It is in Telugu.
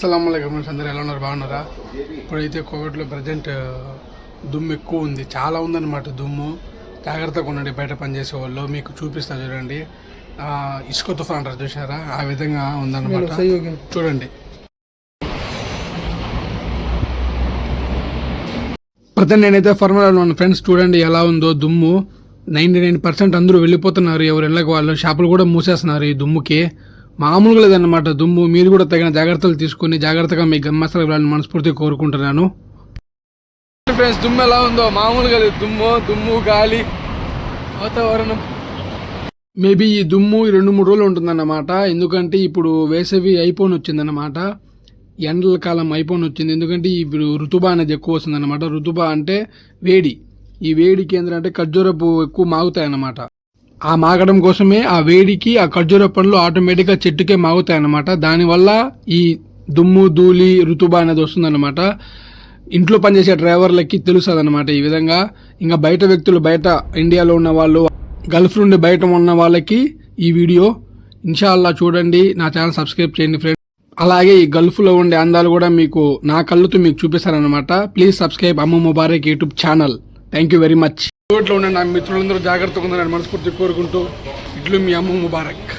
అస్సలం ఫ్రెండ్స్ అందరూ ఎలా ఉన్నారు? బాగున్నారా? ఇప్పుడైతే కోవిడ్లో ప్రజెంట్ దుమ్ము ఎక్కువ ఉంది. చాలా ఉందన్నమాట దుమ్ము. జాగ్రత్తగా ఉండండి బయట పనిచేసే వాళ్ళు. మీకు చూపిస్తా చూడండి. ఇసుక తుఫాన్ అంటారు చూసారా ఆ విధంగా ఉందన్నమాట. చూడండి. ప్రజెంట్ నేనైతే ఫార్మర్ ఉన్న ఫ్రెండ్స్ చూడండి ఎలా ఉందో దుమ్ము. నైంటీ నైన్ పర్సెంట్ అందరూ వెళ్ళిపోతున్నారు. ఎవరు ఇళ్ళకి వాళ్ళు. షాపులు కూడా మూసేస్తున్నారు ఈ దుమ్ముకి. మామూలుగా లేదన్నమాట. దుమ్ము మీరు కూడా తగిన జాగ్రత్తలు తీసుకుని జాగ్రత్తగా మీ గమ్మస్తలు వెళ్ళాలని మనస్ఫూర్తిగా కోరుకుంటున్నాను. ఫ్రెండ్స్ దుమ్ము ఎలా ఉందో? మామూలుగా లేదు. దుమ్ము దుమ్ము గాలి వాతావరణం. మేబీ ఈ దుమ్ము ఈ రెండు మూడు రోజులు ఉంటుందన్నమాట. ఎందుకంటే ఇప్పుడు వేసవి అయిపోని వచ్చిందన్నమాట. ఎండల కాలం అయిపోని వచ్చింది. ఎందుకంటే ఇప్పుడు ఋతుబా అనేది ఎక్కువ వస్తుందన్నమాట. ఋతుబా అంటే వేడి. ఈ వేడికి ఏంటంటే ఖర్జూరపు ఎక్కువ మాగుతాయన్నమాట. ఆ మాగడం కోసమే ఆ వేడికి ఆ ఖర్జూర పండ్లు ఆటోమేటిక్గా చెట్టుకే మాగుతాయి అన్నమాట దానివల్ల ఈ దుమ్ము ధూళి రుతుబా అనేది వస్తుందన్నమాట. ఇంట్లో పనిచేసే డ్రైవర్లకి తెలుస్తుంది అనమాట ఈ విధంగా. ఇంకా బయట వ్యక్తులు బయట ఇండియాలో ఉన్న వాళ్ళు గల్ఫ్ నుండి బయట ఉన్న వాళ్ళకి ఈ వీడియో ఇన్షాల్లా చూడండి. నా ఛానల్ సబ్స్క్రైబ్ చేయండి ఫ్రెండ్స్. అలాగే ఈ గల్ఫ్లో ఉండే అందాలు కూడా మీకు నా కళ్ళతో మీకు చూపిస్తారనమాట please subscribe Amma Mubarak YouTube channel. Thank you very much. రోడ్లో ఉన్న నా మిత్రులందరూ జాగ్రత్తగా ఉందని మనస్ఫూర్తి కోరుకుంటూ ఇట్లు మీ అమ్మ ముబారక్.